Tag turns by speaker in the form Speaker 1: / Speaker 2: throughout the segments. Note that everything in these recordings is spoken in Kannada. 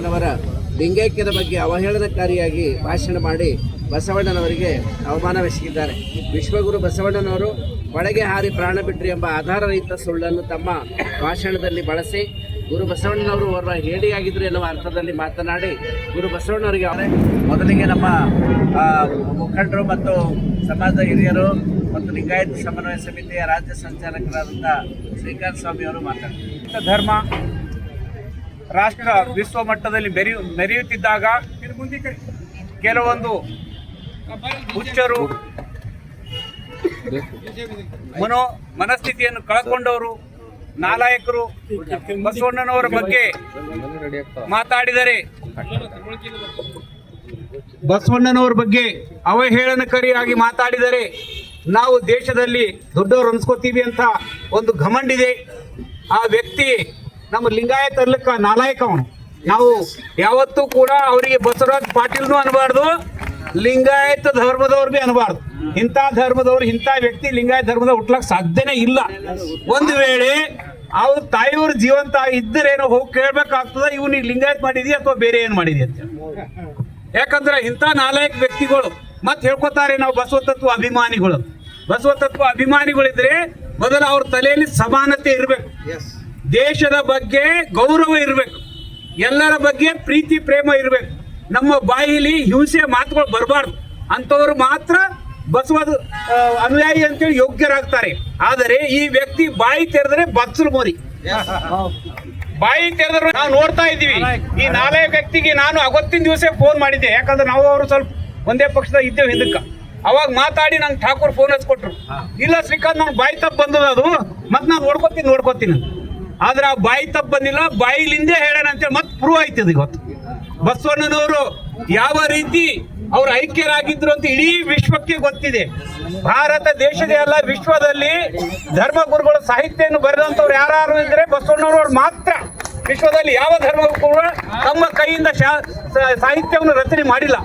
Speaker 1: ಬಸವಣ್ಣನವರ ಲಿಂಗೈಕ್ಯದ ಬಗ್ಗೆ ಅವಹೇಳನಕಾರಿಯಾಗಿ ಭಾಷಣ ಮಾಡಿ ಬಸವಣ್ಣನವರಿಗೆ ಅವಮಾನವೆಸಗಿದ್ದಾರೆ ವಿಶ್ವಗುರು ಬಸವಣ್ಣನವರು ಒಳಗೆ ಹಾರಿ ಪ್ರಾಣ ಬಿಟ್ರಿ ಎಂಬ ಆಧಾರರಹಿತ ಸುಳ್ಳನ್ನು ತಮ್ಮ ಭಾಷಣದಲ್ಲಿ ಬಳಸಿ ಗುರು ಬಸವಣ್ಣನವರು ಅವರ ಹೇಳಿಯಾಗಿದ್ದರು ಎನ್ನುವ ಅರ್ಥದಲ್ಲಿ ಮಾತನಾಡಿ ಗುರು ಬಸವಣ್ಣವರಿಗೆ ಅವರೇ ಮೊದಲಿಗೆ ನಮ್ಮ ಮುಖಂಡರು ಮತ್ತು ಸಮಾಜದ ಹಿರಿಯರು ಮತ್ತು ಲಿಂಗಾಯತ ಸಮನ್ವಯ ಸಮಿತಿಯ ರಾಜ್ಯ ಸಂಚಾಲಕರಾದಂಥ ಶ್ರೀಕಾಂತ್ ಸ್ವಾಮಿ ಅವರು ಮಾತಾಡ್ತಾರೆ
Speaker 2: ಧರ್ಮ ರಾಷ್ಟ್ರ ವಿಶ್ವ ಮಟ್ಟದಲ್ಲಿ ಮೆರೆಯು ಮೆರೆಯುತ್ತಿದ್ದಾಗ ಕೆಲವೊಂದು ಹುಚ್ಚರು ಮನೋ, ಮನಸ್ಥಿತಿಯನ್ನು ಕಳಕೊಂಡವರು, ನಾಲಾಯಕರು, ಬಸವಣ್ಣನವರ ಬಗ್ಗೆ ಮಾತಾಡಿದರೆ ಬಸವಣ್ಣನವರ ಬಗ್ಗೆ ಅವಹೇಳನಕಾರಿಯಾಗಿ ಮಾತಾಡಿದರೆ ನಾವು ದೇಶದಲ್ಲಿ ದೊಡ್ಡವರು ಅನ್ಸ್ಕೋತೀವಿ ಅಂತ ಒಂದು ಘಮಂಡಿದೆ ಆ ವ್ಯಕ್ತಿ ನಮ್ಮ ಲಿಂಗಾಯತ ಅರ್ಲಕ್ಕ ನಾಲಾಯಕ ಅವನು. ನಾವು ಯಾವತ್ತೂ ಕೂಡ ಅವರಿಗೆ ಬಸವರಾಜ್ ಪಾಟೀಲ್ನು ಅನ್ಬಾರ್ದು, ಲಿಂಗಾಯತ ಧರ್ಮದವ್ರು ಬಿ ಅನ್ಬಾರ್ದು. ಇಂಥ ಧರ್ಮದವ್ರು, ಇಂಥ ವ್ಯಕ್ತಿ ಲಿಂಗಾಯತ ಧರ್ಮದ ಹುಟ್ಲಕ್ ಸಾಧ್ಯನೇ ಇಲ್ಲ. ಒಂದು ವೇಳೆ ಅವ್ರ ತಾಯಿಯವ್ರ ಜೀವಂತ ಇದ್ದರೇನೋ ಹೋಗಿ ಕೇಳ್ಬೇಕಾಗ್ತದ ಇವ್ನಿಗೆ ಲಿಂಗಾಯತ್ ಮಾಡಿದ್ಯಾ ಅಥವಾ ಬೇರೆ ಏನು ಮಾಡಿದ್ಯಾ ಅಂತ. ಯಾಕಂದ್ರೆ ಇಂಥ ನಾಲಾಯಕ ವ್ಯಕ್ತಿಗಳು, ಮತ್ತೆ ಹೇಳ್ಕೊತಾರೆ ನಾವು ಬಸವ ತತ್ವ ಅಭಿಮಾನಿಗಳು. ಬಸವ ತತ್ವ ಅಭಿಮಾನಿಗಳಿದ್ರೆ ಮೊದಲು ಅವ್ರ ತಲೆಯಲ್ಲಿ ಸಮಾನತೆ ಇರಬೇಕು. ದೇಶದ ಬಗ್ಗೆ ಗೌರವ ಇರಬೇಕು. ಎಲ್ಲರ ಬಗ್ಗೆ ಪ್ರೀತಿ, ಪ್ರೇಮ ಇರಬೇಕು. ನಮ್ಮ ಬಾಯಿಲಿ ಹಿಂಸೆ ಮಾತುಗಳು ಬರಬಾರ್ದು. ಅಂಥವ್ರು ಮಾತ್ರ ಬಸವದ ಅನುಯಾಯಿ ಅಂತೇಳಿ ಯೋಗ್ಯರಾಗ್ತಾರೆ. ಆದರೆ ಈ ವ್ಯಕ್ತಿ ಬಾಯಿ ತೆರೆದರೆ ಬಚ್ಚಲು ಮೋರಿ. ಬಾಯಿ ತೆರೆದ್ರು ನಾವು ನೋಡ್ತಾ ಇದ್ದೀವಿ. ಈ ನಾಲೆ ವ್ಯಕ್ತಿಗೆ ನಾನು ಅವತ್ತಿನ ದಿವಸ ಫೋನ್ ಮಾಡಿದ್ದೆ. ಯಾಕಂದ್ರೆ ನಾವು ಅವರು ಸ್ವಲ್ಪ ಒಂದೇ ಪಕ್ಷದ ಇದ್ದೇವೆ ಹಿಂದಕ್ಕ ಅವಾಗ ಮಾತಾಡಿ ನಂಗೆ ಠಾಕೂರ್ ಫೋನ್ ಹಚ್ಕೊಟ್ರು ಇಲ್ಲ ಶ್ರೀಕಾಂತ್, ನಂಗೆ ಬಾಯಿ ತಪ್ಪು ಬಂದದ ಅದು. ಮತ್ತೆ ನಾನು ನೋಡ್ಕೊತೀನಿ ನೋಡ್ಕೊತೀನಿ. ಆದ್ರೆ ಆ ಬಾಯಿ ತಪ್ಪು ಬಂದಿಲ್ಲ, ಬಾಯಿಲಿಂದೇ ಹೇಳೋಣ ಅಂತೇಳಿ ಮತ್ತೆ ಪ್ರೂವ್ ಆಯ್ತದ ಇವತ್ತು. ಬಸವಣ್ಣನವರು ಯಾವ ರೀತಿ ಅವ್ರು ಐಕ್ಯರಾಗಿದ್ರು ಅಂತ ಇಡೀ ವಿಶ್ವಕ್ಕೆ ಗೊತ್ತಿದೆ. ಭಾರತ ದೇಶದ ಎಲ್ಲ ವಿಶ್ವದಲ್ಲಿ ಧರ್ಮಗುರುಗಳು ಸಾಹಿತ್ಯವನ್ನು ಬರೆದಂಥವ್ರು ಯಾರು ಇದ್ರೆ ಬಸವಣ್ಣನವರು ಮಾತ್ರ. ವಿಶ್ವದಲ್ಲಿ ಯಾವ ಧರ್ಮ ತಮ್ಮ ಕೈಯಿಂದ ಸಾಹಿತ್ಯವನ್ನು ರಚನೆ ಮಾಡಿಲ್ಲ.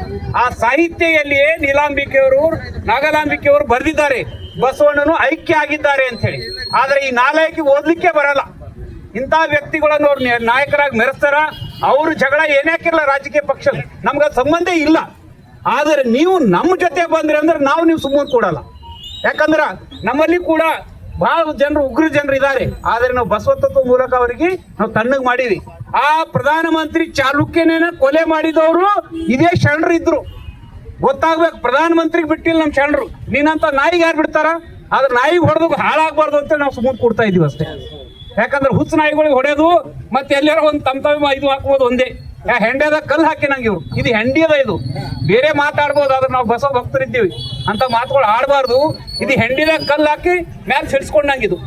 Speaker 2: ಆ ಸಾಹಿತ್ಯದಲ್ಲಿಯೇ ನೀಲಾಂಬಿಕೆಯವರು, ನಾಗಲಾಂಬಿಕೆಯವರು ಬರೆದಿದ್ದಾರೆ. ಬಸವಣ್ಣನು ಐಕ್ಯ ಆಗಿದ್ದಾರೆ ಅಂತ ಹೇಳಿ. ಆದ್ರೆ ಈ ನಾಲಯಕ್ಕೆ ಓದ್ಲಿಕ್ಕೆ ಬರಲ್ಲ. ಇಂಥ ವ್ಯಕ್ತಿಗಳನ್ನು ಅವ್ರು ನಾಯಕರಾಗಿ ಮೆರೆಸ್ತಾರ, ಅವ್ರ ಜಗಳ ಏನಾಕಿರಲ್ಲ ರಾಜಕೀಯ ಪಕ್ಷ ನಮ್ಗೆ ಸಂಬಂಧ ಇಲ್ಲ. ಆದರೆ ನೀವು ನಮ್ಮ ಜೊತೆ ಬಂದ್ರಿ ಅಂದ್ರೆ ನಾವು ನೀವು ಸುಮ್ಮನೆ ಕೊಡಲ್ಲ. ಯಾಕಂದ್ರೆ ನಮ್ಮಲ್ಲಿ ಕೂಡ ಬಹಳ ಜನರು, ಉಗ್ರ ಜನರು ಇದ್ದಾರೆ ಆದರೆ ನಾವು ಬಸವತತ್ವ ಮೂಲಕ ಅವರಿಗೆ ನಾವು ತಣ್ಣಗೆ ಮಾಡಿದ್ವಿ. ಆ ಪ್ರಧಾನಮಂತ್ರಿ ಚಾಲುಕ್ಯನೇನ ಕೊಲೆ ಮಾಡಿದವರು ಇದೇ ಶರಣರು ಇದ್ರು. ಗೊತ್ತಾಗ್ಬೇಕು, ಪ್ರಧಾನಮಂತ್ರಿಗೆ ಬಿಟ್ಟಿಲ್ಲ ನಮ್ಮ ಶರಣರು. ನೀನಂತ ನಾಯಿಗೆ ಯಾರು ಬಿಡ್ತಾರ? ಆದ್ರೆ ನಾಯಿಗೆ ಹೊಡೆದು ಹಾಳಾಗಬಾರ್ದು ಅಂತ ನಾವು ಸುಮ್ಮನೆ ಕೊಡ್ತಾ ಇದೀವಿ ಅಷ್ಟೇ. ಯಾಕಂದ್ರೆ ಹುಚ್ಚ ನಾಯಿಗಳಿಗೆ ಹೊಡೆಯೋದು ಮತ್ತೆ ಎಲ್ಲಾರ ಒಂದು ತಮ್ಮ ತಮ್ಮ ಇದು ಹಾಕ್ಬೋದು ಒಂದೇ. ಯಾ ಹೆಂಡೆದ ಕಲ್ಲು ಹಾಕಿ ನಂಗೆ ಇವ್ರು. ಇದು ಹೆಂಡಿಯದ ಇದು. ಬೇರೆ ಮಾತಾಡ್ಬೋದು, ಆದ್ರೆ ನಾವು ಬಸವ ಭಕ್ತರಿದ್ದೀವಿ. ಅಂತ ಮಾತುಗಳು ಆಡಬಾರ್ದು. ಇದು ಹೆಂಡಿದ ಕಲ್ಲು ಹಾಕಿ ಮ್ಯಾಲೆ ಸಿಡಿಸ್ಕೊಂಡಂಗಿದು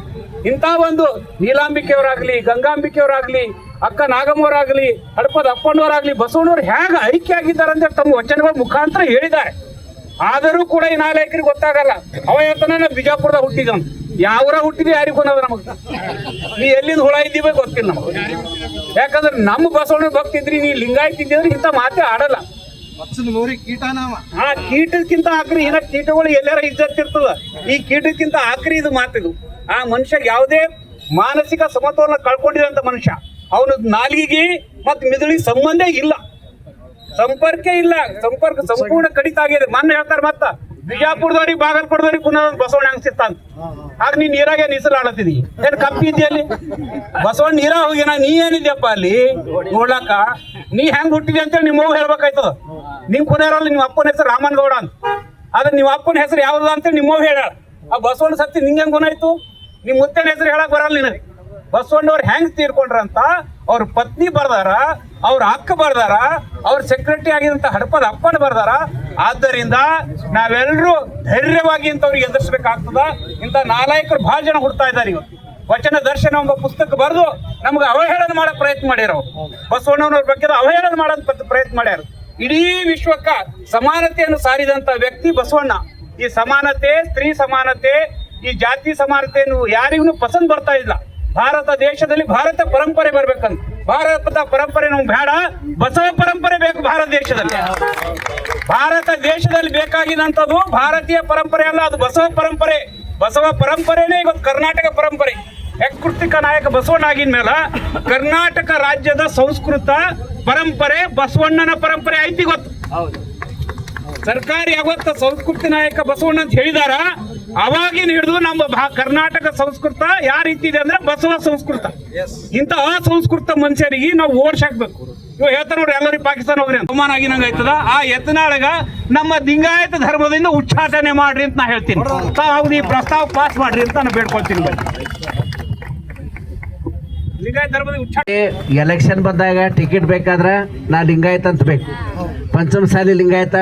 Speaker 2: ಇಂಥ ಒಂದು ನೀಲಾಂಬಿಕೆಯವರಾಗ್ಲಿ, ಗಂಗಾಂಬಿಕೆಯವರಾಗ್ಲಿ, ಅಕ್ಕ ನಾಗಮ್ಮವರಾಗ್ಲಿ, ಹಡಪದ ಅಪ್ಪಣ್ಣವರಾಗ್ಲಿ, ಬಸವಣ್ಣವ್ರು ಹೇಗೆ ಐಕ್ಯ ಆಗಿದ್ದಾರೆ ಅಂತ ತಮ್ಮ ವಚನಗಳ ಮುಖಾಂತರ ಹೇಳಿದ್ದಾರೆ. ಆದರೂ ಕೂಡ ಈ ನಾಲ್ಕರಿಗೆ ಗೊತ್ತಾಗಲ್ಲ. ಅವ ಹೇಳ್ತಾನೆ ಬಿಜಾಪುರದ ಹುಟ್ಟಿದವನು. ಯಾವರ ಹುಟ್ಟಿದ್ರೆ ಯಾರಿಗೂ ನಮ್ಗೆ ನಮಗೆ? ನೀ ಎಲ್ಲಿಂದ ಹುಳ ಇದ್ದೀವಿ ಗೊತ್ತಿಲ್ಲ ನಮಗೆ. ಯಾಕಂದ್ರೆ ನಮ್ಮ ಬಸವಣ್ಣ ಭಕ್ತಿದ್ರಿ ನೀ ಲಿಂಗಾಯತ್ ಇದ್ದಿದ್ರೆ ಇಂಥ ಮಾತೇ ಆಡಲ್ಲ. ಆ ಕೀಟಕ್ಕಿಂತ ಆಕ್ರಿ ಇನ್ನ ಕೀಟಗಳು ಎಲ್ಲಾರ ಇಜ್ಜತ್ ಇರ್ತದ. ಈ ಕೀಟಕ್ಕಿಂತ ಆಕ್ರಿ ಇದು ಮಾತಿದು ಆ ಮನುಷ್ಯ ಯಾವುದೇ ಮಾನಸಿಕ ಸಮತೋಲನ ಕಳ್ಕೊಂಡಿದಂತ ಮನುಷ್ಯ. ಅವನ ನಾಲಿಗೆ ಮತ್ತು ಮಿದುಳಿಗೆ ಸಂಬಂಧ ಇಲ್ಲ. ಸಂಪರ್ಕ ಇಲ್ಲ. ಸಂಪರ್ಕ ಸಂಪೂರ್ಣ ಕಡಿತ ಆಗಿದೆ. ಮಾನ್ಯ ಹೇಳ್ತಾರೆ ಮತ್ತ ಬಿಜಾಪುರದವ್ರಿಗೆ ಬಾಗಲ್ಪುರದವ್ರಿಗೆ ಪುನಃ ಬಸವಣ್ಣ ಬಸವಣ್ಣ ಅನ್ಸಿರ್ತಾನ ಆಗ ನೀನ್ ನೀರಾಗೆ ನೀಸಲಾಡತ್ತಿದಿ ಏನ್ ಕಪ್ಪಿ ಇದೆಯಲ್ಲಿ? ಬಸವಣ್ಣ ನೀರ ಹೋಗಿನ ನೀ ಏನಿದ್ಯಪ್ಪ ಅಲ್ಲಿ? ನೋಡ್ಲಕ್ಕ ನೀ ಹೆಂಗ್ ಹುಟ್ಟಿದೆ ಅಂತೇಳಿ ನಿಮ್ಮ ಹೇಳ್ಬೇಕಾಯ್ತದ. ನಿಮ್ ಅಲ್ಲಿ ನಿಮ್ಮ ಅಪ್ಪನ ಹೆಸರು ರಾಮನ್ ಗೌಡ ಅಂತ. ಅದ್ರ ನಿಮ್ಮ ಅಪ್ಪನ ಹೆಸರು ಯಾವ್ದು ಅಂತೇಳಿ ನಿಮ್ಮ ಹೇಳ ಆ ಬಸವಣ್ಣ ಸತ್ತಿ ನಿಂಗೆ ಹೆಂಗ್ ಗುಣಾಯ್ತು ನಿಮ್ ಮುತ್ತೇನ ಹೆಸರು ಹೇಳಕ್ ಬರಲ್ಲ ನಿನಗೆ. ಬಸವಣ್ಣವ್ರು ಹೆಂಗ್ ತೀರ್ಕೊಂಡ್ರಂತ ಅವ್ರ ಪತ್ನಿ ಬರ್ದಾರ, ಅವ್ರ ಅಕ್ಕ ಬರ್ದಾರ, ಅವ್ರ ಸೆಕ್ರೆಟರಿ ಆಗಿದಂತ ಹಡಪದ ಅಪ್ಪನ ಬರ್ದಾರ. ಆದ್ದರಿಂದ ನಾವೆಲ್ಲರೂ ಧೈರ್ಯವಾಗಿ ಇಂಥವ್ರಿಗೆ ಎದುರಿಸಬೇಕಾಗ್ತದ. ಇಂಥ ನಾಲಾಯಕರು ಬಹಳ ಜನ ಹುಡ್ತಾ ಇದ್ದಾರೆ ಇವತ್ತು ವಚನ, ದರ್ಶನ ಎಂಬ ಪುಸ್ತಕ ಬರೆದು ನಮ್ಗೆ ಅವಹೇಳನ ಮಾಡೋ ಪ್ರಯತ್ನ ಮಾಡ್ಯಾರ. ಬಸವಣ್ಣನವ್ರ ಬಗ್ಗೆ ಅವಹೇಳನ ಮಾಡೋದ್ ಪ್ರಯತ್ನ ಮಾಡ್ಯಾರ. ಇಡೀ ವಿಶ್ವಕ್ಕ ಸಮಾನತೆಯನ್ನು ಸಾರಿದಂತ ವ್ಯಕ್ತಿ ಬಸವಣ್ಣ. ಈ ಸಮಾನತೆ, ಸ್ತ್ರೀ ಸಮಾನತೆ, ಈ ಜಾತಿ ಸಮಾನತೆಯನ್ನು ಯಾರಿಗೂ ಪಸಂದ್ ಬರ್ತಾ ಇಲ್ಲ. ಭಾರತ ದೇಶದಲ್ಲಿ ಭಾರತ ಪರಂಪರೆ ಬರ್ಬೇಕಂತ. ಭಾರತದ ಪರಂಪರೆ ನಮ್ಗೆ ಬೇಡ. ಬಸವ ಪರಂಪರೆ ಬೇಕು ಭಾರತ ದೇಶದಲ್ಲಿ. ಭಾರತ ದೇಶದಲ್ಲಿ ಬೇಕಾಗಿದಂಥದ್ದು ಭಾರತೀಯ ಪರಂಪರೆ ಅಲ್ಲ, ಅದು ಬಸವ ಪರಂಪರೆ. ಬಸವ ಪರಂಪರೆನೇ ಇವತ್ತು ಕರ್ನಾಟಕ ಪರಂಪರೆ. ಯಕೃತಿಕ ನಾಯಕ ಬಸವಣ್ಣ ಮೇಲೆ ಕರ್ನಾಟಕ ರಾಜ್ಯದ ಸಂಸ್ಕೃತ ಪರಂಪರೆ, ಬಸವಣ್ಣನ ಪರಂಪರೆ ಐತಿ ಗೊತ್ತು. ಸರ್ಕಾರ ಯಾವತ್ತ ಸಂಸ್ಕೃತಿ ನಾಯಕ ಬಸವಣ್ಣ ಅಂತ ಹೇಳಿದಾರ. ಅವಾಗಿನ ಹಿಡಿದು ನಮ್ಮ ಭಾ- ಕರ್ನಾಟಕ ಸಂಸ್ಕೃತ ಯಾವ ರೀತಿ ಇದೆ ಅಂದ್ರೆ ಬಸವ ಸಂಸ್ಕೃತ. ಇಂಥ ಅಸಂಸ್ಕೃತ ಮನುಷ್ಯರಿಗೆ ನಾವು ಓಡ್ಸಾಕ್ಬೇಕು. ಇವ್ ಹೇಳ್ತಾರ ನೋಡ್ರಿ ಎಲ್ಲರಿಗೆ ಪಾಕಿಸ್ತಾನ ಹೋಗ್ರಿ ಅಂತ. ಅವಮಾನ ಆಗಿನಂಗ ಆಯ್ತದ? ಆ ಎತ್ತನಾಳಗ ನಮ್ಮ ಲಿಂಗಾಯತ ಧರ್ಮದಿಂದ ಉಚ್ಚಾಟನೆ ಮಾಡ್ರಿ ಅಂತ ನಾ ಹೇಳ್ತೀನಿ. ತಾವು ಈ ಪ್ರಸ್ತಾವ ಪಾಸ್ ಮಾಡ್ರಿ ಅಂತ ನಾನು ಬೇಡ್ಕೊಳ್ತೀನಿ ಬನ್ನಿ. ಲಿಂಗಾಯತ ಧರ್ಮದ ಉಚ್ಚಾಟ
Speaker 1: ಎಲೆಕ್ಷನ್ ಬಂದಾಗ ಟಿಕೆಟ್ ಬೇಕಾದ್ರೆ ನಾ ಲಿಂಗಾಯತ ಅಂತ ಬೇಕು. ಪಂಚಮಸಾಲಿ ಲಿಂಗಾಯತ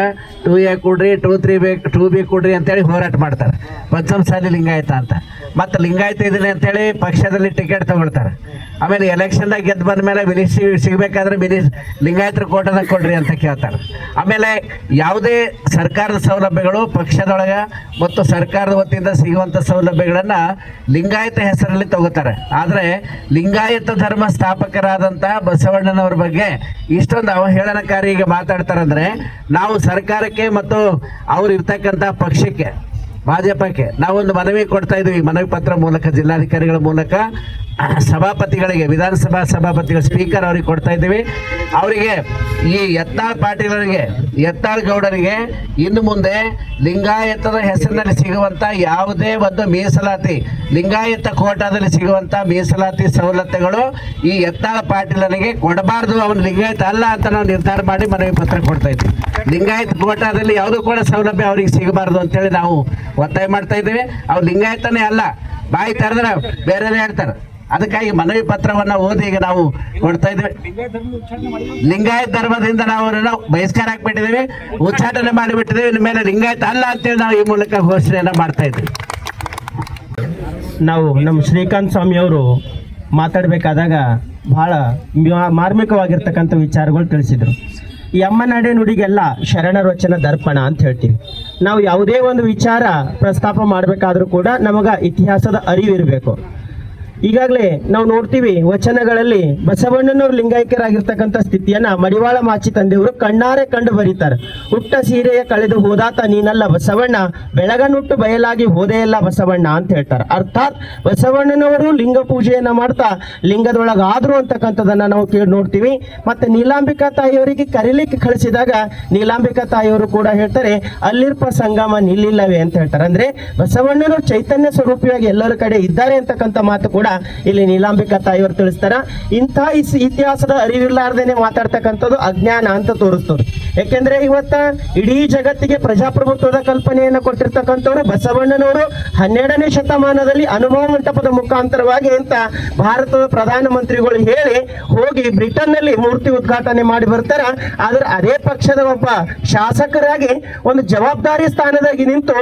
Speaker 1: ಟೂ ಎ ಕೊಡ್ರಿ ಟೂ ತ್ರೀ ಬೇಕು ಟೂ ಬಿ ಕೊಡ್ರಿ ಅಂತೇಳಿ ಹೋರಾಟ ಮಾಡ್ತಾರೆ. ಪಂಚಮಸಾಲಿ ಲಿಂಗಾಯತ ಅಂತ. ಮತ್ತು ಲಿಂಗಾಯತ ಇದೀನಿ ಅಂತೇಳಿ ಪಕ್ಷದಲ್ಲಿ ಟಿಕೆಟ್ ತಗೊಳ್ತಾರೆ. ಆಮೇಲೆ ಎಲೆಕ್ಷನ್ದಾಗ ಗೆದ್ದು ಬಂದ ಮೇಲೆ ಮಿನಿಸ್ ಸಿಗಬೇಕಾದ್ರೆ ಮಿನಿಸ್ ಲಿಂಗಾಯತರ ಕೋಟನ ಕೊಡ್ರಿ ಅಂತ ಕೇಳ್ತಾರೆ. ಆಮೇಲೆ ಯಾವುದೇ ಸರ್ಕಾರದ ಸೌಲಭ್ಯಗಳು ಪಕ್ಷದೊಳಗೆ ಮತ್ತು ಸರ್ಕಾರದ ವತಿಯಿಂದ ಸಿಗುವಂಥ ಸೌಲಭ್ಯಗಳನ್ನು ಲಿಂಗಾಯತ ಹೆಸರಲ್ಲಿ ತಗೋತಾರೆ. ಆದರೆ ಲಿಂಗಾಯತ ಧರ್ಮ ಸ್ಥಾಪಕರಾದಂಥ ಬಸವಣ್ಣನವ್ರ ಬಗ್ಗೆ ಇಷ್ಟೊಂದು ಅವಹೇಳನಕಾರಿ ಈಗ ಮಾತಾಡ್ತಾರಂದ್ರೆ ನಾವು ಸರ್ಕಾರಕ್ಕೆ ಮತ್ತು ಅವ್ರು ಇರ್ತಕ್ಕಂಥ ಪಕ್ಷಕ್ಕೆ, ಭಾಜಪಕ್ಕೆ ನಾವೊಂದು ಮನವಿ ಕೊಡ್ತಾ ಇದ್ದೀವಿ. ಮನವಿ ಪತ್ರ ಮೂಲಕ, ಜಿಲ್ಲಾಧಿಕಾರಿಗಳ ಮೂಲಕ, ಸಭಾಪತಿಗಳಿಗೆ, ವಿಧಾನಸಭಾ ಸಭಾಪತಿಗಳ ಸ್ಪೀಕರ್ ಅವರಿಗೆ ಕೊಡ್ತಾ ಇದ್ದೀವಿ. ಅವರಿಗೆ ಈ ಯತ್ನಾಳ್ ಪಾಟೀಲರಿಗೆ, ಯತ್ನಾಳ್ ಗೌಡರಿಗೆ ಇನ್ನು ಮುಂದೆ ಲಿಂಗಾಯತದ ಹೆಸರಿನಲ್ಲಿ ಸಿಗುವಂಥ ಯಾವುದೇ ಒಂದು ಮೀಸಲಾತಿ ಲಿಂಗಾಯತ ಕೋಟಾದಲ್ಲಿ ಸಿಗುವಂತ ಮೀಸಲಾತಿ ಸವಲತ್ತುಗಳು ಈ ಎತ್ತಾಳ ಪಾಟೀಲನಿಗೆ ಕೊಡಬಾರ್ದು. ಅವನು ಲಿಂಗಾಯತ ಅಲ್ಲ ಅಂತ ನಾವು ನಿರ್ಧಾರ ಮಾಡಿ ಮನವಿ ಪತ್ರ ಕೊಡ್ತಾ ಇದ್ದೀವಿ ಲಿಂಗಾಯತ ಕೋಟಾದಲ್ಲಿ ಯಾವುದೂ ಕೂಡ ಸೌಲಭ್ಯ ಅವ್ರಿಗೆ ಸಿಗಬಾರ್ದು ಅಂತೇಳಿ ನಾವು ಒತ್ತಾಯ ಮಾಡ್ತಾ ಇದ್ದೀವಿ. ಅವ್ರು ಲಿಂಗಾಯತನೇ ಅಲ್ಲ. ಬಾಯಿ ತೆರೆದ್ರೆ ಬೇರೆ ಹೇಳ್ತಾರೆ. ಅದಕ್ಕಾಗಿ ಮನವಿ ಪತ್ರವನ್ನ ಓದಿ ಈಗ ನಾವು ಕೊಡ್ತಾ ಇದ್ದೀವಿ. ಲಿಂಗಾಯತ ಧರ್ಮದಿಂದ ನಾವು ಅವರನ್ನು ಬಹಿಷ್ಕಾರ ಹಾಕ್ಬಿಟ್ಟಿದ್ದೀವಿ. ಉಚ್ಚಾಟನೆ ಮಾಡಿಬಿಟ್ಟಿದ್ದೇವೆ. ಇನ್ನು ಮೇಲೆ ಲಿಂಗಾಯತ ಅಲ್ಲ ಅಂತೇಳಿ ನಾವು ಈ ಮೂಲಕ ಘೋಷಣೆಯನ್ನು ಮಾಡ್ತಾ ಇದ್ದೀವಿ.
Speaker 3: ನಾವು ನಮ್ಮ ಶ್ರೀಕಾಂತ್ ಸ್ವಾಮಿ ಅವರು ಮಾತಾಡಬೇಕಾದಾಗ ಮ್ಯಾ- ಮಾರ್ಮಿಕವಾಗಿರ್ತಕ್ಕಂಥ ವಿಚಾರಗಳು ತಿಳಿಸಿದರು. ಈ ಅಮ್ಮ ನಡೆ ನುಡಿಗೆಲ್ಲ ಶರಣರ ವಚನ ದರ್ಪಣ ಅಂತ ಹೇಳ್ತೀವಿ. ನಾವು ಯಾವುದೇ ಒಂದು ವಿಚಾರ ಪ್ರಸ್ತಾಪ ಮಾಡಬೇಕಾದ್ರೂ ಕೂಡ ನಮಗೆ ಇತಿಹಾಸದ ಅರಿವಿರಬೇಕು. ಈಗಾಗಲೇ ನಾವು ನೋಡ್ತೀವಿ ವಚನಗಳಲ್ಲಿ ಬಸವಣ್ಣನವರು ಲಿಂಗೈಕ್ಯರಾಗಿರ್ತಕ್ಕಂಥ ಸ್ಥಿತಿಯನ್ನ ಮಡಿವಾಳ ಮಾಚಿ ತಂದೆಯವರು ಕಣ್ಣಾರೆ ಕಂಡು ಬರೀತಾರೆ. ಹುಟ್ಟ ಸೀರೆಯ ಕಳೆದು ಹೋದಾತ ನೀನಲ್ಲ ಬಸವಣ್ಣ, ಬೆಳಗನುಟ್ಟು ಬಯಲಾಗಿ ಹೋದೆಯಲ್ಲ ಬಸವಣ್ಣ ಅಂತ ಹೇಳ್ತಾರೆ. ಅರ್ಥಾತ್ ಬಸವಣ್ಣನವರು ಲಿಂಗ ಪೂಜೆಯನ್ನ ಮಾಡ್ತಾ ಲಿಂಗದೊಳಗಾದ್ರು ಅಂತಕ್ಕಂಥದ್ದನ್ನ ನಾವು ಕೇಳಿ ನೋಡ್ತೀವಿ. ಮತ್ತೆ ನೀಲಾಂಬಿಕಾ ತಾಯಿಯವರಿಗೆ ಕರೀಲಿಕ್ಕೆ ಕಳಿಸಿದಾಗ ನೀಲಾಂಬಿಕಾ ತಾಯಿಯವರು ಕೂಡ ಹೇಳ್ತಾರೆ, ಅಲ್ಲಿರ್ಪ ಸಂಗಮ ನಿಲ್ಲಿಲ್ಲವೇ ಅಂತ ಹೇಳ್ತಾರೆ. ಅಂದ್ರೆ ಬಸವಣ್ಣನವರು ಚೈತನ್ಯ ಸ್ವರೂಪಿಯಾಗಿ ಎಲ್ಲರ ಕಡೆ ಇದ್ದಾರೆ ಅಂತಕ್ಕಂಥ ಮಾತು ಕೂಡ ಇಲ್ಲಿ ನೀಲಾಂಬಿಕಾ ತಾಯಿಯವರು ತಿಳಿಸ್ತಾರ. ಇಂಥ ಇತಿಹಾಸದ ಅರಿವಿಲ್ಲಾರ್ದೇನೆ ಮಾತಾಡ್ತಕ್ಕಂಥದ್ದು ಅಜ್ಞಾನ ಅಂತ ತೋರಿಸ್ತದೆ ಯಾಕೆಂದ್ರೆ ಇವತ್ತ ಇಡೀ ಜಗತ್ತಿಗೆ ಪ್ರಜಾಪ್ರಭುತ್ವದ ಕಲ್ಪನೆಯನ್ನು ಕೊಟ್ಟಿರ್ತಕ್ಕಂಥವ್ರು ಬಸವಣ್ಣನವರು ಹನ್ನೆರಡನೇ ಶತಮಾನದಲ್ಲಿ ಅನುಭವ ಮಂಟಪದ ಮುಖಾಂತರವಾಗಿ ಅಂತ ಭಾರತದ ಪ್ರಧಾನಮಂತ್ರಿಗಳು ಹೇಳಿ ಹೋಗಿ ಬ್ರಿಟನ್ನಲ್ಲಿ ಮೂರ್ತಿ ಉದ್ಘಾಟನೆ ಮಾಡಿ ಬರ್ತಾರ. ಆದ್ರೆ ಅದೇ ಪಕ್ಷದ ಒಬ್ಬ ಶಾಸಕರಾಗಿ ಒಂದು ಜವಾಬ್ದಾರಿ ಸ್ಥಾನದಾಗಿ ನಿಂತು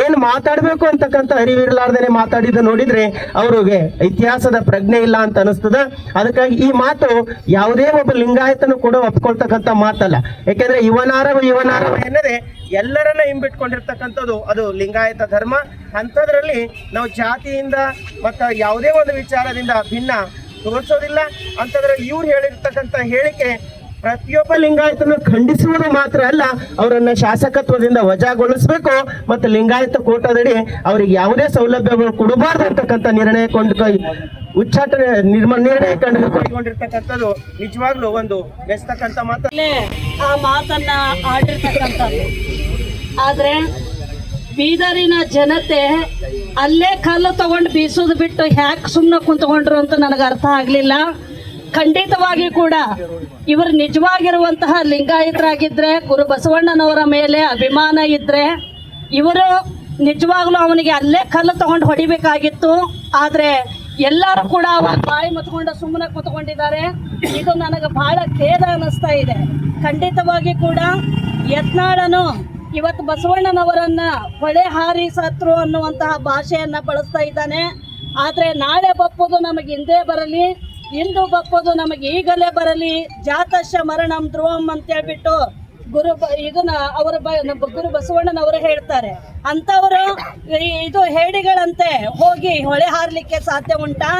Speaker 3: ಏನ್ ಮಾತಾಡಬೇಕು ಅಂತಕ್ಕಂಥ ಅರಿವಿರಲಾರ್ದೇನೆ ಮಾತಾಡಿದ್ದು ನೋಡಿದ್ರೆ ಅವ್ರಿಗೆ ಇತಿಹಾಸದ ಪ್ರಜ್ಞೆ ಇಲ್ಲ ಅಂತ ಅನಿಸ್ತದ. ಅದಕ್ಕಾಗಿ ಈ ಮಾತು ಯಾವುದೇ ಒಬ್ಬ ಲಿಂಗಾಯತನು ಕೂಡ ಒಪ್ಕೊಳ್ತಕ್ಕಂಥ ಮಾತಲ್ಲ. ಯಾಕೆಂದ್ರೆ ಇವನಾರವ ಇವನಾರವ ಎನ್ನದೆ ಎಲ್ಲರನ್ನ ಹಿಂಬಿಟ್ಕೊಂಡಿರ್ತಕ್ಕಂಥದ್ದು ಅದು ಲಿಂಗಾಯತ ಧರ್ಮ. ಅಂಥದ್ರಲ್ಲಿ ನಾವು ಜಾತಿಯಿಂದ ಮತ್ತು ಯಾವುದೇ ಒಂದು ವಿಚಾರದಿಂದ ಭಿನ್ನ ತೋರಿಸೋದಿಲ್ಲ. ಅಂಥದ್ರಲ್ಲಿ ಇವ್ರು ಹೇಳಿರ್ತಕ್ಕಂಥ ಹೇಳಿಕೆ ಪ್ರತಿಯೊಬ್ಬ ಲಿಂಗಾಯತನ ಖಂಡಿಸುವುದು ಮಾತ್ರ ಅಲ್ಲ, ಅವರನ್ನ ಶಾಸಕತ್ವದಿಂದ ವಜಾಗೊಳಿಸಬೇಕು ಮತ್ತು ಲಿಂಗಾಯತ ಕೋಟದಡಿ ಅವರಿಗೆ ಯಾವುದೇ ಸೌಲಭ್ಯಗಳು ಕೊಡಬಾರ್ದು ಅಂತಕ್ಕಂಥ ನಿರ್ಣಯ ಕೊಂಡು ಉಚ್ಚಾಟನೆ ನಿರ್ಮ, ನಿರ್ಣಯ ಕಂಡು ಕೈಗೊಂಡಿರ್ತಕ್ಕಂಥದ್ದು ನಿಜವಾಗ್ಲೂ ಒಂದು ಬೆಸ್ತಕ್ಕಂಥ ಮಾತು.
Speaker 4: ಆ ಮಾತನ್ನ ಆಡಿರ್ತಕ್ಕಂಥದ್ದು. ಆದ್ರೆ ಬೀದರಿನ ಜನತೆ ಅಲ್ಲೇ ಕಲ್ಲು ತಗೊಂಡು ಬೀಸೋದು ಬಿಟ್ಟು ಹ್ಯಾಕ್ ಸುಮ್ಮನೆ ಕುಂತ್ಕೊಂಡ್ರು ಅಂತ ನನಗೆ ಅರ್ಥ ಆಗಲಿಲ್ಲ. ಖಂಡಿತವಾಗಿ ಕೂಡ ಇವರು ನಿಜವಾಗಿರುವಂತಹ ಲಿಂಗಾಯತರಾಗಿದ್ರೆ, ಗುರು ಬಸವಣ್ಣನವರ ಮೇಲೆ ಅಭಿಮಾನ ಇದ್ರೆ, ಇವರು ನಿಜವಾಗ್ಲೂ ಅವನಿಗೆ ಅಲ್ಲೇ ಕಲ್ಲು ತಗೊಂಡು ಹೊಡಿಬೇಕಾಗಿತ್ತು. ಆದ್ರೆ ಎಲ್ಲರೂ ಕೂಡ ಅವಾಗ ಬಾಯಿ ಮತ್ಕೊಂಡು ಸುಮ್ಮನೆ ಕೂತ್ಕೊಂಡಿದ್ದಾರೆ. ಇದು ನನಗೆ ಬಹಳ ಖೇದ ಅನಿಸ್ತಾ ಇದೆ. ಖಂಡಿತವಾಗಿ ಕೂಡ ಯತ್ನಾಳನು ಇವತ್ತು ಬಸವಣ್ಣನವರನ್ನ ಹೊಳೆ ಹಾರಿ ಸತ್ರು ಅನ್ನುವಂತಹ ಭಾಷೆಯನ್ನ ಬಳಸ್ತಾ ಇದ್ದಾನೆ. ಆದ್ರೆ ನಾಳೆ ಬಪ್ಪುದು ನಮಗೆ ಹಿಂದೆ ಬರಲಿ. ಇಂದು ಬಪ್ಪದು ನಮಗೆ ಈಗಲೇ ಬರಲಿ ಜಾತಶ ಮರಣಂ ಧ್ರುವಂ ಅಂತ ಹೇಳ್ಬಿಟ್ಟು ಗುರು ಇದನ್ನ ಅವರ ಗುರು ಬಸವಣ್ಣನವರು ಹೇಳ್ತಾರೆ. ಅಂತವರು ಇದು ಹೇಡಿಗಳಂತೆ ಹೋಗಿ ಹೊಳೆ ಹಾರ್ಲಿಕ್ಕೆ ಸಾಧ್ಯ ಉಂಟಾ?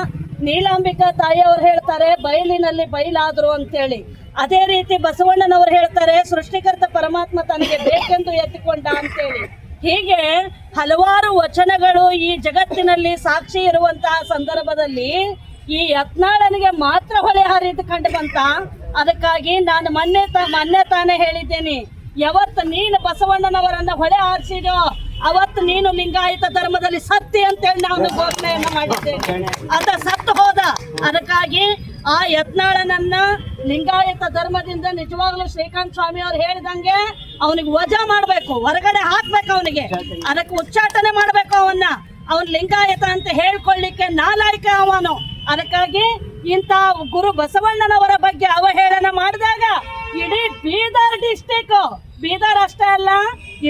Speaker 4: ನೀಲಾಂಬಿಕಾ ತಾಯಿಯವರು ಹೇಳ್ತಾರೆ, ಬಯಲಿನಲ್ಲಿ ಬಯಲಾದ್ರು ಅಂತೇಳಿ. ಅದೇ ರೀತಿ ಬಸವಣ್ಣನವರು ಹೇಳ್ತಾರೆ, ಸೃಷ್ಟಿಕರ್ತ ಪರಮಾತ್ಮ ತನಗೆ ಬೇಕೆಂದು ಎತ್ತಿಕೊಂಡ ಅಂತೇಳಿ. ಹೀಗೆ ಹಲವಾರು ವಚನಗಳು ಈ ಜಗತ್ತಿನಲ್ಲಿ ಸಾಕ್ಷಿ ಇರುವಂತಹ ಸಂದರ್ಭದಲ್ಲಿ ಈ ಯತ್ನಾಳನಿಗೆ ಮಾತ್ರ ಹೊಳೆ ಹರಿದು ಕಂಡು ಬಂತ ಅದಕ್ಕಾಗಿ ನಾನು ಮೊನ್ನೆ ಮೊನ್ನೆ ತಾನೇ ಹೇಳಿದ್ದೇನೆ. ಯಾವತ್ತು ನೀನು ಬಸವಣ್ಣನವರನ್ನ ಹೊಳೆ ಹಾರಿಸಿದೋ ಅವತ್ತು ನೀನು ಲಿಂಗಾಯತ ಧರ್ಮದಲ್ಲಿ ಸತ್ತಿ ಅಂತೇಳಿ ನಾನು ಘೋಷಣೆಯನ್ನ ಮಾಡಿದ್ದೇನೆ. ಅದ ಸತ್ತು ಹೋದ. ಅದಕ್ಕಾಗಿ ಆ ಯತ್ನಾಳನನ್ನ ಲಿಂಗಾಯತ ಧರ್ಮದಿಂದ ನಿಜವಾಗ್ಲೂ ಶ್ರೀಕಾಂತ್ ಸ್ವಾಮಿ ಅವ್ರು ಹೇಳಿದಂಗೆ ಅವನಿಗೆ ವಜಾ ಮಾಡ್ಬೇಕು, ಹೊರಗಡೆ ಹಾಕ್ಬೇಕು ಅವನಿಗೆ. ಅದಕ್ಕೆ ಉಚ್ಚಾಟನೆ ಮಾಡ್ಬೇಕು ಅವನ್ನ. ಅವನ್ ಲಿಂಗಾಯತ ಅಂತ ಹೇಳ್ಕೊಳ್ಳಿಕ್ಕೆ ನಾಲಾಯಕ ಅವನು. ಅದಕ್ಕಾಗಿ ಇಂಥ ಗುರು ಬಸವಣ್ಣನವರ ಬಗ್ಗೆ ಅವಹೇಳನ ಮಾಡಿದಾಗ ಇಡೀ ಬೀದರ್ ಡಿಸ್ಟಿಕ್ ಬೀದರ್ ಅಷ್ಟೇ ಅಲ್ಲ,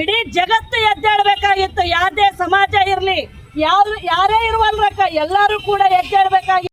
Speaker 4: ಇಡೀ ಜಗತ್ತು ಎದ್ದೇಳ್ಬೇಕಾಗಿತ್ತು. ಯಾವುದೇ ಸಮಾಜ ಇರಲಿ ಯಾರು ಯಾರೇ ಇರುವಲ್ರಕ್ಕ, ಎಲ್ಲರೂ ಕೂಡ ಎದ್ದೇಳ್ಬೇಕಾಗಿತ್ತು.